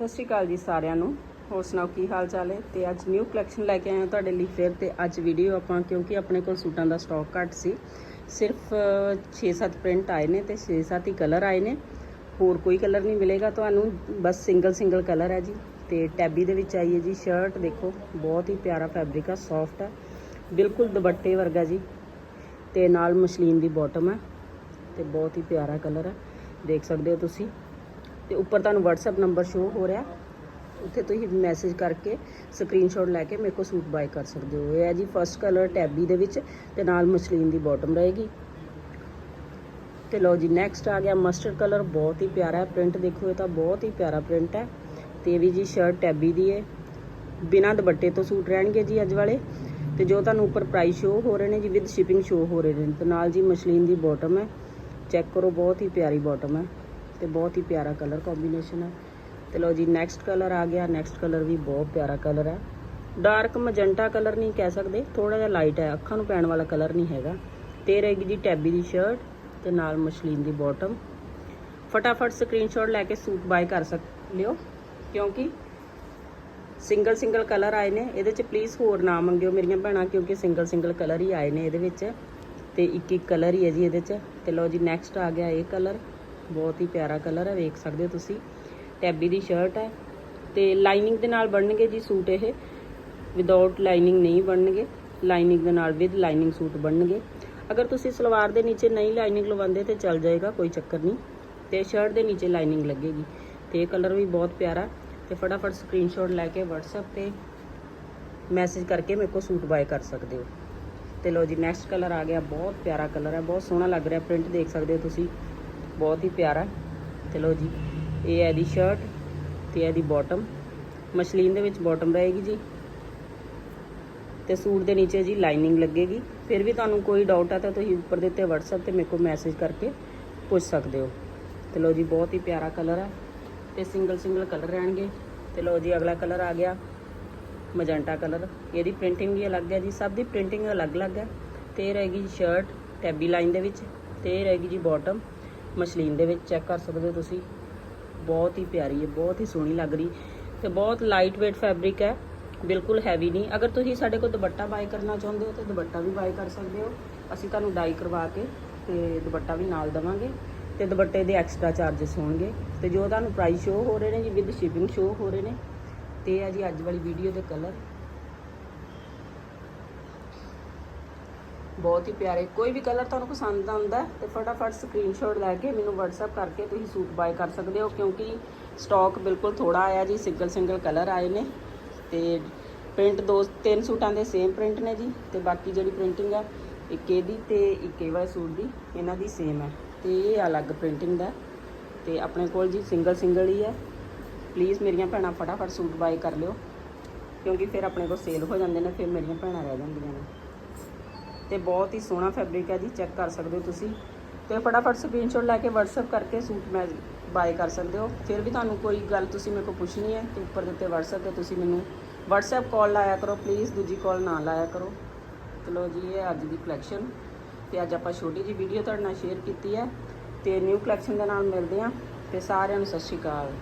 ਸਤਿ ਸ਼੍ਰੀ ਅਕਾਲ ਜੀ ਸਾਰਿਆਂ ਨੂੰ। ਹੋਰ ਸੁਣਾਓ, ਕੀ ਹਾਲ ਚਾਲ ਹੈ? ਤੇ ਅੱਜ ਨਿਊ ਕਲੈਕਸ਼ਨ ਲੈ ਕੇ ਆਏ ਹਾਂ ਤੁਹਾਡੇ ਲਈ ਫਿਰ, ਤੇ ਅੱਜ ਵੀਡੀਓ ਆਪਾਂ, ਕਿਉਂਕਿ ਆਪਣੇ ਕੋਲ ਸੂਟਾਂ ਦਾ ਸਟਾਕ ਘੱਟ ਸੀ। ਸਿਰਫ 6-7 ਪ੍ਰਿੰਟ ਆਏ ਨੇ ਤੇ 6-7 ਹੀ ਕਲਰ ਆਏ ਨੇ। ਹੋਰ ਕੋਈ ਕਲਰ ਨਹੀਂ ਮਿਲੇਗਾ ਤੁਹਾਨੂੰ, ਬਸ ਸਿੰਗਲ ਸਿੰਗਲ ਕਲਰ ਹੈ ਜੀ। ਤੇ ਟੈਬੀ ਦੇ ਵਿੱਚ ਆਈ ਹੈ ਜੀ ਸ਼ਰਟ ਦੇਖੋ, ਬਹੁਤ ਹੀ ਪਿਆਰਾ ਫੈਬਰਿਕ ਆ ਸੌਫਟ ਹੈ ਬਿਲਕੁਲ ਦੁਪੱਟੇ ਵਰਗਾ ਜੀ। ਤੇ ਨਾਲ ਮਸ਼ਲੀਨ ਦੀ ਬਾਟਮ ਹੈ ਤੇ ਬਹੁਤ ਹੀ ਪਿਆਰਾ ਕਲਰ ਹੈ ਦੇਖ ਸਕਦੇ ਹੋ ਤੁਸੀਂ। ਤੇ ਉੱਪਰ ਤੁਹਾਨੂੰ WhatsApp ਨੰਬਰ ਸ਼ੋ ਹੋ ਰਿਹਾ। ਉੱਥੇ ਤੁਸੀਂ ਮੈਸੇਜ ਕਰਕੇ ਸਕਰੀਨਸ਼ਾਟ ਲੈ ਕੇ ਮੇਰੇ ਕੋਲ ਸੂਟ ਬਾਏ ਕਰ ਸਕਦੇ ਹੋ। ਇਹ ਹੈ ਜੀ ਫਰਸਟ ਕਲਰ ਟੈਬੀ ਦੇ ਵਿੱਚ ਤੇ ਨਾਲ ਮਸ਼ਲੀਨ ਦੀ ਬਾਟਮ ਰਹੇਗੀ। ਤੇ ਲਓ ਜੀ ਨੈਕਸਟ ਆ ਗਿਆ ਮਸਟਰਡ ਕਲਰ ਬਹੁਤ ਹੀ ਪਿਆਰਾ ਹੈ। ਪ੍ਰਿੰਟ ਦੇਖੋ, ਇਹ ਤਾਂ ਬਹੁਤ ਹੀ ਪਿਆਰਾ ਪ੍ਰਿੰਟ ਹੈ। ਤੇ ਇਹ ਵੀ ਜੀ ਸ਼ਰਟ ਟੈਬੀ ਦੀ ਹੈ। ਬਿਨਾਂ ਦੁਪੱਟੇ ਤੋਂ ਸੂਟ ਰਹਿਣਗੇ ਜੀ ਅੱਜ ਵਾਲੇ। ਤੇ ਜੋ ਤੁਹਾਨੂੰ ਉੱਪਰ ਪ੍ਰਾਈਸ ਸ਼ੋ ਹੋ ਰਹੇ ਨੇ ਜੀ ਵਿਦ ਸ਼ਿਪਿੰਗ ਸ਼ੋ ਹੋ ਰਹੇ ਨੇ। ਤੇ ਨਾਲ ਜੀ ਮਸ਼ਲੀਨ ਦੀ ਬਾਟਮ ਹੈ। ਚੈੱਕ ਕਰੋ, ਬਹੁਤ ਹੀ ਪਿਆਰੀ ਬਾਟਮ ਹੈ। ਤੇ ਬਹੁਤ ਹੀ ਪਿਆਰਾ ਕਲਰ ਕੰਬੀਨੇਸ਼ਨ ਹੈ ਤੇ ਲਓ ਜੀ ਨੈਕਸਟ ਕਲਰ ਆ ਗਿਆ। ਨੈਕਸਟ ਕਲਰ ਵੀ ਬਹੁਤ ਪਿਆਰਾ ਕਲਰ ਹੈ ਡਾਰਕ ਮਜੰਟਾ ਕਲਰ ਨਹੀਂ ਕਹਿ ਸਕਦੇ। ਥੋੜਾ ਜਿਹਾ ਲਾਈਟ ਹੈ ਅੱਖਾਂ ਨੂੰ ਪੈਣ ਵਾਲਾ ਕਲਰ ਨਹੀਂ ਹੈਗਾ। ਤੇ ਰਹੇਗੀ ਜੀ ਟੈਬੀ ਦੀ ਸ਼ਰਟ ਤੇ ਨਾਲ ਮਸ਼ਲੀਨ ਦੀ ਬਾਟਮ ਫਟਾਫਟ ਸਕਰੀਨਸ਼ਾਟ ਲੈ ਕੇ ਸੂਟ ਬਾਏ ਕਰ ਸਕ, ਲਿਓ। ਕਿਉਂਕਿ ਸਿੰਗਲ ਸਿੰਗਲ ਕਲਰ ਆਏ ਨੇ। ਇਹਦੇ ਚ ਪਲੀਜ਼ ਹੋਰ ਨਾ ਮੰਗਿਓ ਮੇਰੀਆਂ ਭੈਣਾਂ, ਕਿਉਂਕਿ ਸਿੰਗਲ ਸਿੰਗਲ ਕਲਰ ਹੀ ਆਏ ਨੇ ਇਹਦੇ ਵਿੱਚ। ਤੇ ਇੱਕ ਇੱਕ ਕਲਰ ਹੀ ਹੈ ਜੀ ਇਹਦੇ ਚ। ਤੇ ਲਓ ਜੀ ਨੈਕਸਟ ਆ ਗਿਆ ਇਹ ਕਲਰ ਬਹੁਤ ਹੀ ਪਿਆਰਾ ਕਲਰ ਹੈ, ਵੇਖ ਸਕਦੇ ਹੋ ਤੁਸੀਂ। ਟੈਬੀ ਦੀ ਸ਼ਰਟ ਹੈ ਤੇ ਲਾਈਨਿੰਗ ਦੇ ਨਾਲ ਬਣਨਗੇ ਜੀ ਸੂਟ ਇਹ। ਵਿਦਆਊਟ ਲਾਈਨਿੰਗ ਨਹੀਂ ਬਣਨਗੇ। ਲਾਈਨਿੰਗ ਦੇ ਨਾਲ ਵਿਦ ਲਾਈਨਿੰਗ ਸੂਟ ਬਣਨਗੇ। ਅਗਰ ਤੁਸੀਂ ਸਲਵਾਰ ਦੇ ਨੀਚੇ ਨਹੀਂ ਲਾਈਨਿੰਗ ਲਵਾਉਂਦੇ ਤੇ ਚੱਲ ਜਾਏਗਾ, ਕੋਈ ਚੱਕਰ ਨਹੀਂ। ਤੇ ਸ਼ਰਟ ਦੇ ਨੀਚੇ ਲਾਈਨਿੰਗ ਲੱਗੇਗੀ। ਤੇ ਇਹ ਕਲਰ ਵੀ ਬਹੁਤ ਪਿਆਰਾ ਤੇ ਫਟਾਫਟ ਸਕਰੀਨਸ਼ਾਟ ਲੈ ਕੇ WhatsApp ਤੇ ਮੈਸੇਜ ਕਰਕੇ ਮੇਰੇ ਕੋਲ ਸੂਟ ਬਾਏ ਕਰ ਸਕਦੇ ਹੋ। ਤੇ ਲਓ ਜੀ ਨੈਕਸਟ ਕਲਰ ਆ ਗਿਆ। ਬਹੁਤ ਪਿਆਰਾ ਕਲਰ ਹੈ, ਬਹੁਤ ਸੋਹਣਾ ਲੱਗ ਰਿਹਾ। ਪ੍ਰਿੰਟ ਦੇਖ ਸਕਦੇ ਹੋ ਤੁਸੀਂ। ਬਹੁਤ ਹੀ ਪਿਆਰਾ ਤੇ ਲਓ ਜੀ, ਇਹ ਹੈ ਇਹਦੀ ਸ਼ਰਟ ਤੇ ਇਹਦੀ ਬਾਟਮ ਮਸ਼ਲੀਨ ਦੇ ਵਿੱਚ ਬਾਟਮ ਰਹੇਗੀ ਜੀ। ਤੇ ਸੂਟ ਦੇ ਨੀਚੇ ਜੀ ਲਾਈਨਿੰਗ ਲੱਗੇਗੀ। ਫਿਰ ਵੀ ਤੁਹਾਨੂੰ ਕੋਈ ਡਾਊਟ ਆ ਤਾਂ ਤੁਸੀਂ ਉੱਪਰ ਦਿੱਤੇ WhatsApp ਤੇ ਮੇਰੇ ਕੋਲ ਮੈਸੇਜ ਕਰਕੇ ਪੁੱਛ ਸਕਦੇ ਹੋ। ਤੇ ਲਓ ਜੀ, ਬਹੁਤ ਹੀ ਪਿਆਰਾ ਕਲਰ ਹੈ ਤੇ ਸਿੰਗਲ ਸਿੰਗਲ ਕਲਰ ਰਹਿਣਗੇ। ਤੇ ਲਓ ਜੀ, ਅਗਲਾ ਕਲਰ ਆ ਗਿਆ ਮਜੰਟਾ ਕਲਰ ਇਹਦੀ ਪ੍ਰਿੰਟਿੰਗ ਵੀ ਅਲੱਗ ਹੈ ਜੀ, ਸਭ ਦੀ ਪ੍ਰਿੰਟਿੰਗ ਅਲੱਗ-ਅਲੱਗ ਹੈ। ਤੇ ਇਹ ਰਹੇਗੀ ਸ਼ਰਟ ਟੈਬੀ ਲਾਈਨ ਦੇ ਵਿੱਚ। ਤੇ ਇਹ ਰਹੇਗੀ ਜੀ ਬਾਟਮ ਮਸ਼ਲੀਨ ਦੇ ਵਿੱਚ ਚੈੱਕ ਕਰ ਸਕਦੇ ਹੋ ਤੁਸੀਂ। ਬਹੁਤ ਹੀ ਪਿਆਰੀ ਹੈ, ਬਹੁਤ ਹੀ ਸੋਹਣੀ ਲੱਗ ਰਹੀ ਤੇ ਬਹੁਤ ਲਾਈਟ weight ਫੈਬਰਿਕ ਹੈ, ਬਿਲਕੁਲ ਹੈਵੀ ਨਹੀਂ। ਅਗਰ ਤੁਸੀਂ ਸਾਡੇ ਕੋਲ ਦੁਪੱਟਾ ਬਾਈ ਕਰਨਾ ਚਾਹੁੰਦੇ ਹੋ ਤਾਂ ਦੁਪੱਟਾ ਵੀ ਬਾਈ ਕਰ ਸਕਦੇ ਹੋ। ਅਸੀਂ ਤੁਹਾਨੂੰ ਡਾਈ ਕਰਵਾ ਕੇ ਤੇ ਦੁਪੱਟਾ ਵੀ ਨਾਲ ਦਵਾਂਗੇ ਤੇ ਦੁਪੱਟੇ ਦੇ ਐਕਸਟਰਾ ਚਾਰजेस ਹੋਣਗੇ ਤੇ ਜੋ ਤੁਹਾਨੂੰ ਪ੍ਰਾਈਸ ਸ਼ੋ ਹੋ ਰਹੇ ਨੇ ਜੀ ਵਿਦ ਸ਼ਿਪਿੰਗ ਸ਼ੋ ਹੋ ਰਹੇ ਨੇ, ਤੇ ਇਹ ਹੈ ਜੀ ਅੱਜ ਵਾਲੀ ਵੀਡੀਓ ਦੇ ਕਲਰ ਬਹੁਤ ਹੀ ਪਿਆਰੇ। ਕੋਈ ਵੀ ਕਲਰ ਤੁਹਾਨੂੰ ਪਸੰਦ ਆਉਂਦਾ ਹੈ, ਤੇ ਫਟਾਫਟ ਸਕਰੀਨਸ਼ਾਟ ਲੈ ਕੇ ਮੈਨੂੰ WhatsApp ਕਰਕੇ ਤੁਸੀਂ ਸੂਟ ਬਾਏ ਕਰ ਸਕਦੇ ਹੋ, ਕਿਉਂਕਿ ਸਟਾਕ ਬਿਲਕੁਲ ਥੋੜਾ ਆਇਆ ਜੀ ਸਿੰਗਲ ਸਿੰਗਲ ਕਲਰ ਆਏ ਨੇ। ਤੇ ਪ੍ਰਿੰਟ ਦੋ, ਤਿੰਨ ਸੂਟਾਂ ਦੇ ਸੇਮ ਪ੍ਰਿੰਟ ਨੇ ਜੀ, ਤੇ ਬਾਕੀ ਜਿਹੜੀ ਪ੍ਰਿੰਟਿੰਗ ਆ, ਇੱਕ ਇਹਦੀ ਤੇ ਇੱਕ ਇਹ ਵਾਲੇ ਸੂਟ ਦੀ, ਇਹਨਾਂ ਦੀ ਸੇਮ ਹੈ ਤੇ ਇਹ ਅਲੱਗ ਪ੍ਰਿੰਟਿੰਗ ਦਾ। ਤੇ ਆਪਣੇ ਕੋਲ ਜੀ ਸਿੰਗਲ ਸਿੰਗਲ ਹੀ ਹੈ ਪਲੀਜ਼ ਮੇਰੀਆਂ ਭੈਣਾਂ ਫਟਾਫਟ ਸੂਟ ਬਾਏ ਕਰ ਲਿਓ, ਕਿਉਂਕਿ ਫਿਰ ਆਪਣੇ ਕੋਲ ਸੇਲ ਹੋ ਜਾਂਦੇ ਨੇ, ਫਿਰ ਮੇਰੀਆਂ ਭੈਣਾਂ ਰਹਿ ਜਾਂਦੀਆਂ ਨੇ। ਤੇ ਬਹੁਤ ਹੀ ਸੋਹਣਾ ਫੈਬਰਿਕ ਹੈ ਜੀ ਚੈੱਕ ਕਰ ਸਕਦੇ ਹੋ ਤੁਸੀਂ। ਤੇ ਫਟਾਫਟ ਸਕਰੀਨਸ਼ਾਟ ਲੈ ਕੇ WhatsApp ਕਰਕੇ ਸੂਟ ਮੈਂ ਬਾਏ ਕਰ ਸਕਦੇ ਹੋ। ਫਿਰ ਵੀ ਤੁਹਾਨੂੰ ਕੋਈ ਗੱਲ ਤੁਸੀਂ ਮੇਰੇ ਕੋਲ ਪੁੱਛਣੀ ਹੈ, ਤੇ ਉੱਪਰ ਦਿੱਤੇ WhatsApp ਤੇ ਤੁਸੀਂ ਮੈਨੂੰ WhatsApp ਕਾਲ ਲਾਇਆ ਕਰੋ ਪਲੀਜ਼ ਦੂਜੀ ਕਾਲ ਨਾ ਲਾਇਆ ਕਰੋ। ਚਲੋ ਜੀ, ਇਹ ਅੱਜ ਦੀ ਕਲੈਕਸ਼ਨ ਤੇ ਅੱਜ ਆਪਾਂ ਛੋਟੀ ਜੀ ਵੀਡੀਓ ਤੁਹਾਡੇ ਨਾਲ ਸ਼ੇਅਰ ਕੀਤੀ ਹੈ। ਤੇ ਨਿਊ ਕਲੈਕਸ਼ਨ ਦੇ ਨਾਲ ਮਿਲਦੇ ਹਾਂ। ਤੇ ਸਾਰਿਆਂ ਨੂੰ ਸਤਿ ਸ਼੍ਰੀ ਅਕਾਲ।